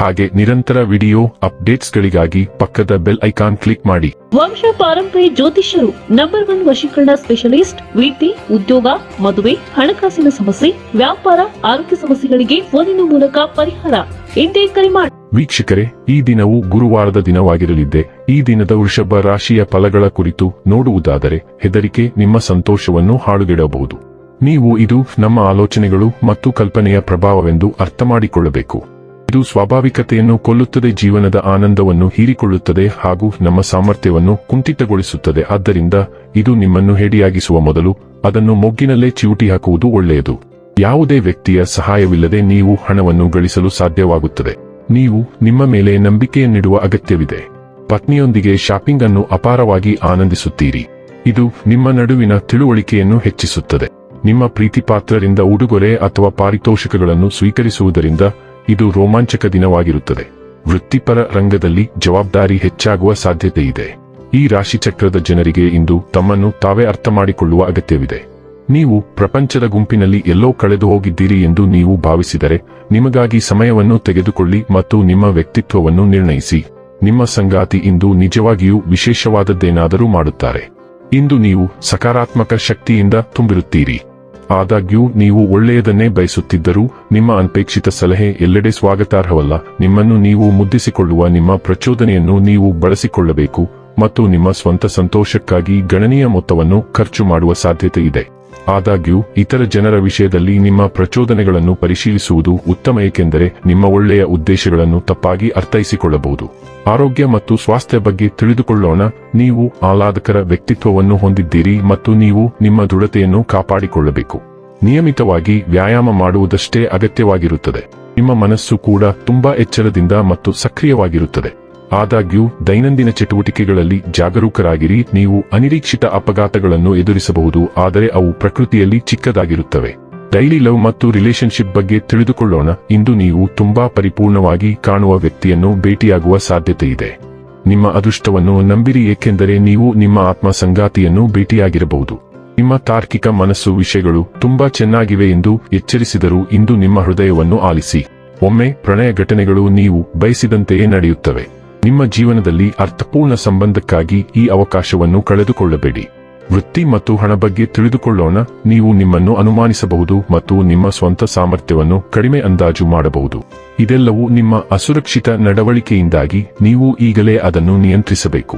ಹಾಗೆ ನಿರಂತರ ವಿಡಿಯೋ ಅಪ್ಡೇಟ್ಸ್ಗಳಿಗಾಗಿ ಪಕ್ಕದ ಬೆಲ್ ಐಕಾನ್ ಕ್ಲಿಕ್ ಮಾಡಿ. ವಂಶ ಪಾರಂಪರ್ಯ ಜ್ಯೋತಿಷ್ಯರು ನಂಬರ್ ಒನ್ ವಶೀಕರಣ ಸ್ಪೆಷಲಿಸ್ಟ್ ವಿದ್ಯೆ ಉದ್ಯೋಗ ಮದುವೆ ಹಣಕಾಸಿನ ಸಮಸ್ಯೆ ವ್ಯಾಪಾರ ಆರೋಗ್ಯ ಸಮಸ್ಯೆಗಳಿಗೆ ಫೋನಿನ ಮೂಲಕ ಪರಿಹಾರ. ಇಂದೇ ಕರೆ ಮಾಡಿ ವೀಕ್ಷಕರೇ ಈ ದಿನವು ಗುರುವಾರದ ದಿನವಾಗಿರಲಿದ್ದೆ. ಈ ದಿನದ ವೃಷಭ ರಾಶಿಯ ಫಲಗಳ ಕುರಿತು ನೋಡುವುದಾದರೆ ಹೆದರಿಕೆ ನಿಮ್ಮ ಸಂತೋಷವನ್ನು ಹಾಳುಗೆಡಬಹುದು. ನೀವು ಇದು ನಮ್ಮ ಆಲೋಚನೆಗಳು ಮತ್ತು ಕಲ್ಪನೆಯ ಪ್ರಭಾವವೆಂದು ಅರ್ಥ ಮಾಡಿಕೊಳ್ಳಬೇಕು ಇದು ಸ್ವಾಭಾವಿಕತೆಯನ್ನು ಕೊಲ್ಲುತ್ತದೆ, ಜೀವನದ ಆನಂದವನ್ನು ಹೀರಿಕೊಳ್ಳುತ್ತದೆ ಹಾಗೂ ನಮ್ಮ ಸಾಮರ್ಥ್ಯವನ್ನು ಕುಂಠಿತಗೊಳಿಸುತ್ತದೆ. ಆದ್ದರಿಂದ ಇದು ನಿಮ್ಮನ್ನು ಹೇಡಿಯಾಗಿಸುವ ಮೊದಲು ಅದನ್ನು ಮೊಗ್ಗಿನಲ್ಲೇ ಚಿವುಟಿ ಹಾಕುವುದು ಒಳ್ಳೆಯದು. ಯಾವುದೇ ವ್ಯಕ್ತಿಯ ಸಹಾಯವಿಲ್ಲದೆ ನೀವು ಹಣವನ್ನು ಗಳಿಸಲು ಸಾಧ್ಯವಾಗುತ್ತದೆ. ನೀವು ನಿಮ್ಮ ಮೇಲೆ ನಂಬಿಕೆಯನ್ನಿಡುವ ಅಗತ್ಯವಿದೆ. ಪತ್ನಿಯೊಂದಿಗೆ ಶಾಪಿಂಗ್ ಅನ್ನು ಅಪಾರವಾಗಿ ಆನಂದಿಸುತ್ತೀರಿ. ಇದು ನಿಮ್ಮ ನಡುವಿನ ತಿಳುವಳಿಕೆಯನ್ನು ಹೆಚ್ಚಿಸುತ್ತದೆ. ನಿಮ್ಮ ಪ್ರೀತಿಪಾತ್ರರಿಂದ ಉಡುಗೊರೆ ಅಥವಾ ಪಾರಿತೋಷಕಗಳನ್ನು ಸ್ವೀಕರಿಸುವುದರಿಂದ ಇದು ರೋಮಾಂಚಕ ದಿನವಾಗಿರುತ್ತದೆ. ವೃತ್ತಿಪರ ರಂಗದಲ್ಲಿ ಜವಾಬ್ದಾರಿ ಹೆಚ್ಚಾಗುವ ಸಾಧ್ಯತೆ ಇದೆ ಈ ರಾಶಿಚಕ್ರದ ಜನರಿಗೆ ಇಂದು ತಮ್ಮನ್ನು ತಾವೇ ಅರ್ಥ ಮಾಡಿಕೊಳ್ಳುವ ಅಗತ್ಯವಿದೆ. ನೀವು ಪ್ರಪಂಚದ ಗುಂಪಿನಲ್ಲಿ ಎಲ್ಲೋ ಕಳೆದು ಹೋಗಿದ್ದೀರಿ ಎಂದು ನೀವು ಭಾವಿಸಿದರೆ, ನಿಮಗಾಗಿ ಸಮಯವನ್ನು ತೆಗೆದುಕೊಳ್ಳಿ ಮತ್ತು ನಿಮ್ಮ ವ್ಯಕ್ತಿತ್ವವನ್ನು ನಿರ್ಣಯಿಸಿ. ನಿಮ್ಮ ಸಂಗಾತಿ ಇಂದು ನಿಜವಾಗಿಯೂ ವಿಶೇಷವಾದದ್ದೇನಾದರೂ ಮಾಡುತ್ತಾರೆ. ಇಂದು ನೀವು ಸಕಾರಾತ್ಮಕ ಶಕ್ತಿಯಿಂದ ತುಂಬಿರುತ್ತೀರಿ. ಆದಾಗ್ಯೂ, ನೀವು ಒಳ್ಳೆಯದನ್ನೇ ಬಯಸುತ್ತಿದ್ದರೂ, ನಿಮ್ಮ ಅನ್ಪೇಕ್ಷಿತ ಸಲಹೆ ಎಲ್ಲೆಡೆ ಸ್ವಾಗತಾರ್ಹವಲ್ಲ. ನಿಮ್ಮನ್ನು ನೀವು ಮುದ್ದಿಸಿಕೊಳ್ಳುವ ನಿಮ್ಮ ಪ್ರಚೋದನೆಯನ್ನು ನೀವು ಬಳಸಿಕೊಳ್ಳಬೇಕು ಮತ್ತು ನಿಮ್ಮ ಸ್ವಂತ ಸಂತೋಷಕ್ಕಾಗಿ ಗಣನೀಯ ಮೊತ್ತವನ್ನು ಖರ್ಚು ಮಾಡುವ ಸಾಧ್ಯತೆ ಇದೆ. ಆದಾಗ್ಯೂ, ಇತರ ಜನರ ವಿಷಯದಲ್ಲಿ ನಿಮ್ಮ ಪ್ರಚೋದನೆಗಳನ್ನು ಪರಿಶೀಲಿಸುವುದು ಉತ್ತಮ, ಏಕೆಂದರೆ ನಿಮ್ಮ ಒಳ್ಳೆಯ ಉದ್ದೇಶಗಳನ್ನು ತಪ್ಪಾಗಿ ಅರ್ಥೈಸಿಕೊಳ್ಳಬಹುದು. ಆರೋಗ್ಯ ಮತ್ತು ಸ್ವಾಸ್ಥ್ಯ ಬಗ್ಗೆ ತಿಳಿದುಕೊಳ್ಳೋಣ. ನೀವು ಆಹ್ಲಾದಕರ ವ್ಯಕ್ತಿತ್ವವನ್ನು ಹೊಂದಿದ್ದೀರಿ ಮತ್ತು ನೀವು ನಿಮ್ಮ ದೃಢತೆಯನ್ನು ಕಾಪಾಡಿಕೊಳ್ಳಬೇಕು. ನಿಯಮಿತವಾಗಿ ವ್ಯಾಯಾಮ ಮಾಡುವುದಷ್ಟೇ ಅಗತ್ಯವಾಗಿರುತ್ತದೆ. ನಿಮ್ಮ ಮನಸ್ಸು ಕೂಡ ತುಂಬಾ ಎಚ್ಚರದಿಂದ ಮತ್ತು ಸಕ್ರಿಯವಾಗಿರುತ್ತದೆ. ಆದಾಗ್ಯೂ, ದೈನಂದಿನ ಚಟುವಟಿಕೆಗಳಲ್ಲಿ ಜಾಗರೂಕರಾಗಿರಿ, ನೀವು ಅನಿರೀಕ್ಷಿತ ಅಪಘಾತಗಳನ್ನು ಎದುರಿಸಬಹುದು, ಆದರೆ ಅವು ಪ್ರಕೃತಿಯಲ್ಲಿ ಚಿಕ್ಕದಾಗಿರುತ್ತವೆ. ಡೈಲಿ ಲವ್ ಮತ್ತು ರಿಲೇಶನ್ಶಿಪ್ ಬಗ್ಗೆ ತಿಳಿದುಕೊಳ್ಳೋಣ, ಇಂದು ನೀವು ತುಂಬಾ ಪರಿಪೂರ್ಣವಾಗಿ ಕಾಣುವ ವ್ಯಕ್ತಿಯನ್ನು ಭೇಟಿಯಾಗುವ ಸಾಧ್ಯತೆ ಇದೆ ನಿಮ್ಮ ಅದೃಷ್ಟವನ್ನು ನಂಬಿರಿ, ಏಕೆಂದರೆ ನೀವು ನಿಮ್ಮ ಆತ್ಮ ಸಂಗಾತಿಯನ್ನು ಭೇಟಿಯಾಗಿರಬಹುದು. ನಿಮ್ಮ ತಾರ್ಕಿಕ ಮನಸ್ಸು ವಿಷಯಗಳು ತುಂಬಾ ಚೆನ್ನಾಗಿವೆ ಎಂದು ಎಚ್ಚರಿಸಿದರೂ ಇಂದು ನಿಮ್ಮ ಹೃದಯವನ್ನು ಆಲಿಸಿ. ಒಮ್ಮೆ ಪ್ರಣಯ ಘಟನೆಗಳು ನೀವು ಬಯಸಿದಂತೆಯೇ ನಡೆಯುತ್ತವೆ. ನಿಮ್ಮ ಜೀವನದಲ್ಲಿ ಅರ್ಥಪೂರ್ಣ ಸಂಬಂಧಕ್ಕಾಗಿ ಈ ಅವಕಾಶವನ್ನು ಕಳೆದುಕೊಳ್ಳಬೇಡಿ. ವೃತ್ತಿ ಮತ್ತು ಹಣ ಬಗ್ಗೆ ತಿಳಿದುಕೊಳ್ಳೋಣ, ನೀವು ನಿಮ್ಮನ್ನು ಅನುಮಾನಿಸಬಹುದು ಮತ್ತು ನಿಮ್ಮ ಸ್ವಂತ ಸಾಮರ್ಥ್ಯವನ್ನು ಕಡಿಮೆ ಅಂದಾಜು ಮಾಡಬಹುದು. ಇದೆಲ್ಲವೂ ನಿಮ್ಮ ಅಸುರಕ್ಷಿತ ನಡವಳಿಕೆಯಿಂದಾಗಿ ನೀವು ಈಗಲೇ ಅದನ್ನು ನಿಯಂತ್ರಿಸಬೇಕು.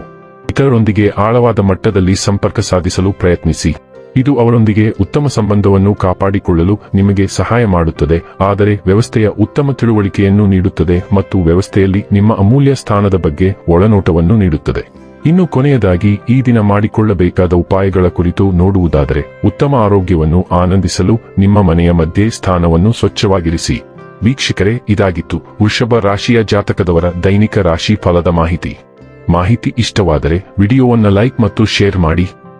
ಇತರರೊಂದಿಗೆ ಆಳವಾದ ಮಟ್ಟದಲ್ಲಿ ಸಂಪರ್ಕ ಸಾಧಿಸಲು ಪ್ರಯತ್ನಿಸಿ. ಇದು ಅವರೊಂದಿಗೆ ಉತ್ತಮ ಸಂಬಂಧವನ್ನು ಕಾಪಾಡಿಕೊಳ್ಳಲು ನಿಮಗೆ ಸಹಾಯ ಮಾಡುತ್ತದೆ, ಆದರೆ ವ್ಯವಸ್ಥೆಯ ಉತ್ತಮ ತಿಳುವಳಿಕೆಯನ್ನು ನೀಡುತ್ತದೆ ಮತ್ತು ವ್ಯವಸ್ಥೆಯಲ್ಲಿ ನಿಮ್ಮ ಅಮೂಲ್ಯ ಸ್ಥಾನದ ಬಗ್ಗೆ ಒಳನೋಟವನ್ನು ನೀಡುತ್ತದೆ. ಇನ್ನು ಕೊನೆಯದಾಗಿ, ಈ ದಿನ ಮಾಡಿಕೊಳ್ಳಬೇಕಾದ ಉಪಾಯಗಳ ಕುರಿತು ನೋಡುವುದಾದರೆ, ಉತ್ತಮ ಆರೋಗ್ಯವನ್ನು ಆನಂದಿಸಲು ನಿಮ್ಮ ಮನೆಯ ಮಧ್ಯೆ ಸ್ಥಾನವನ್ನು ಸ್ವಚ್ಛವಾಗಿರಿಸಿ. ವೀಕ್ಷಕರೇ, ಇದಾಗಿತ್ತು ವೃಷಭ ರಾಶಿಯ ಜಾತಕದವರ ದೈನಿಕ ರಾಶಿ ಫಲದ ಮಾಹಿತಿ. ಮಾಹಿತಿ ಇಷ್ಟವಾದರೆ ವಿಡಿಯೋವನ್ನು ಲೈಕ್ ಮತ್ತು ಶೇರ್ ಮಾಡಿ.